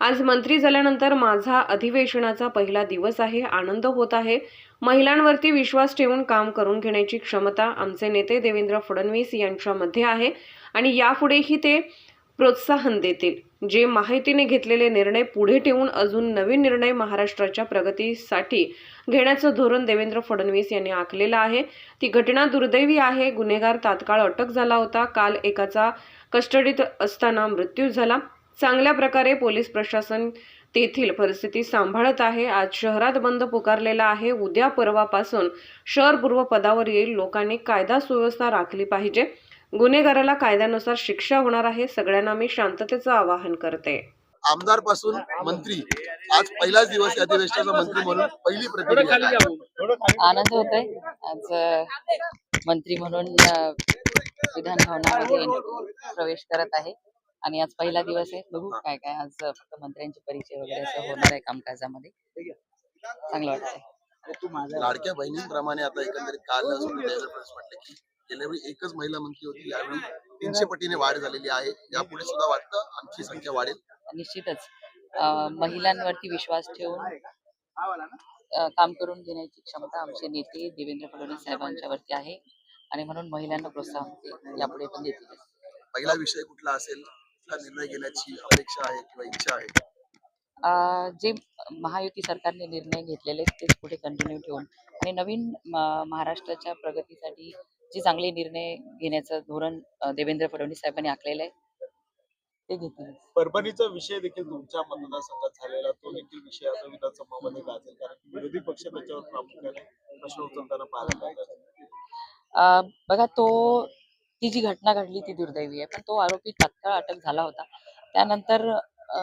आज मंत्री झाल्यानंतर माझा अधिवेशनाचा पहिला दिवस आहे आनंद होत आहे. महिलांवरती विश्वास ठेवून काम करून घेण्याची क्षमता आमचे नेते देवेंद्र फडणवीस यांच्यामध्ये आहे. आणि यापुढेही ते प्रोत्साहन देतील. जे माहितीने घेतलेले निर्णय पुढे ठेवून अजून नवीन निर्णय महाराष्ट्राच्या प्रगतीसाठी घेण्याचं धोरण देवेंद्र फडणवीस यांनी आखलेलं आहे. ती घटना दुर्दैवी आहे. गुन्हेगार तात्काळ अटक झाला होता. काल एकाचा कस्टडीत असताना मृत्यू झाला. चांगल्या प्रकारे पोलीस प्रशासन तेथील परिस्थिती सांभाळत आहे. आज शहरात बंद पुकारलेला आहे. उद्या परवापासून शहर पूर्व पदावर येईल लोकांनी कायदा सुव्यवस्था राखली पाहिजे. गुन्हेगाराला कायद्यानुसार शिक्षा होणार आहे सगळ्यांना मी शांततेचं आवाहन करते. आमदारपासून मंत्री आज पहिलाच दिवस या अधिवेशनाचा मंत्री म्हणून पहिली प्रतिक्रिया. आनंद होतोय. आज मंत्री म्हणून विधान भवनामध्ये प्रवेश करत आहे. आणि आज पहिला दिवस आहे. बघू काय काय आज फक्त मंत्र्यांचे परिचय वगैरे असं होणार आहे कामकाजामध्ये. चांगलं वाटतंय. लाडक्या बहिणींप्रमाणे आता एकंदरीत काल म्हटले की गेल्या वेळी एकच महिला मंत्री होती यावेळी तीनशे पटीने वाढ झालेली आहे. यापुढे सुद्धा वाटतं आणखी संख्या वाढेल? निश्चितच. महिलांवरती विश्वास ठेवून काम करून घेण्याची क्षमता आमचे नेते देवेंद्र फडणवीस साहेबांच्या वरती आहे आणि म्हणून महिलांना प्रोत्साहन यापुढे पण देतील. पहिला विषय कुठला असेल? निर्णय घेण्याची अपेक्षा आहे किंवा इच्छा आहे? जे महायुती सरकारने निर्णय घेतलेले आहेत तेच पुढे कंटिन्यू ठेवून. आणि नवीन महाराष्ट्राच्या प्रगतीसाठी जे चांगले निर्णय घेण्याचं धोरण देवेंद्र फडणवीस साहेबांनी आखलेलं आहे ते घेतील. परभणीचा विषय देखील तुमच्या मतदारसंघात झालेला तो देखील विषय आता विधानसभामध्ये गाजेल कारण विरोधी पक्ष त्याच्यावर प्रामुख्याने प्रश्न उचलताना पाहायला मिळतात. बघा तो ती जी घटना घडली ती दुर्दैवी आहे. पण तो आरोपी तात्काळ अटक झाला होता. त्यानंतर अ,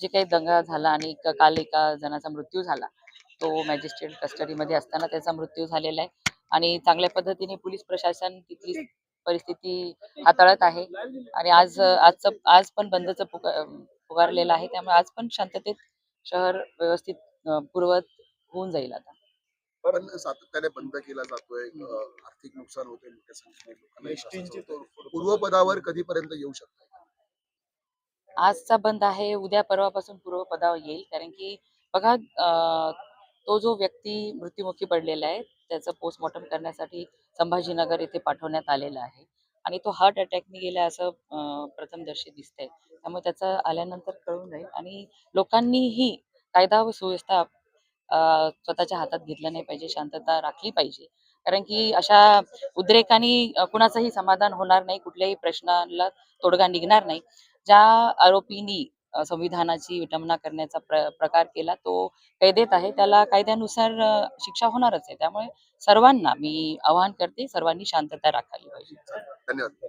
जे काही दंगा झाला आणि काल एका जणाचा मृत्यू झाला तो मॅजिस्ट्रेट कस्टडीमध्ये असताना त्याचा मृत्यू झालेला आहे. आणि चांगल्या पद्धतीने पोलीस प्रशासन तिथली परिस्थिती हाताळत आहे. आणि आज आजचं आज पण बंदचं पुका पुकारलेलं आहे. त्यामुळे आज पण शांततेत शहर व्यवस्थित पूर्वत होऊन जाईल आता. पण सातत्याने बंद केला जातोय. आर्थिक नुकसान होते मोठ्या संख्येने पूर्वपदावर कधीपर्यंत येऊ शकतो आजचा बंद आहे. उद्या परवापासून पूर्वपदावर येईल. कारण की बघा तो जो व्यक्ती मृत्युमुखी पडलेला आहे त्याचं पोस्टमॉर्टम करण्यासाठी संभाजीनगर येथे पाठवण्यात आलेला आहे. आणि तो हार्ट अटॅकने गेला असं प्रथमदर्शी दिसतंय. त्यामुळे त्याचं आल्यानंतर कळून जाईल आणि लोकांनीही कायदा व सुव्यवस्था स्वतःच्या हातात घेतलं नाही पाहिजे शांतता राखली पाहिजे. कारण की अशा उद्रेकाने कुणाचंही समाधान होणार नाही कुठल्याही प्रश्नाला तोडगा निघणार नाही. ज्या आरोपींनी संविधानाची विटंबना करण्याचा प्र प्रकार केला तो कैदेत आहे. त्याला कायद्यानुसार शिक्षा होणारच आहे. त्यामुळे सर्वांना मी आवाहन करते सर्वांनी शांतता राखायला पाहिजे. धन्यवाद.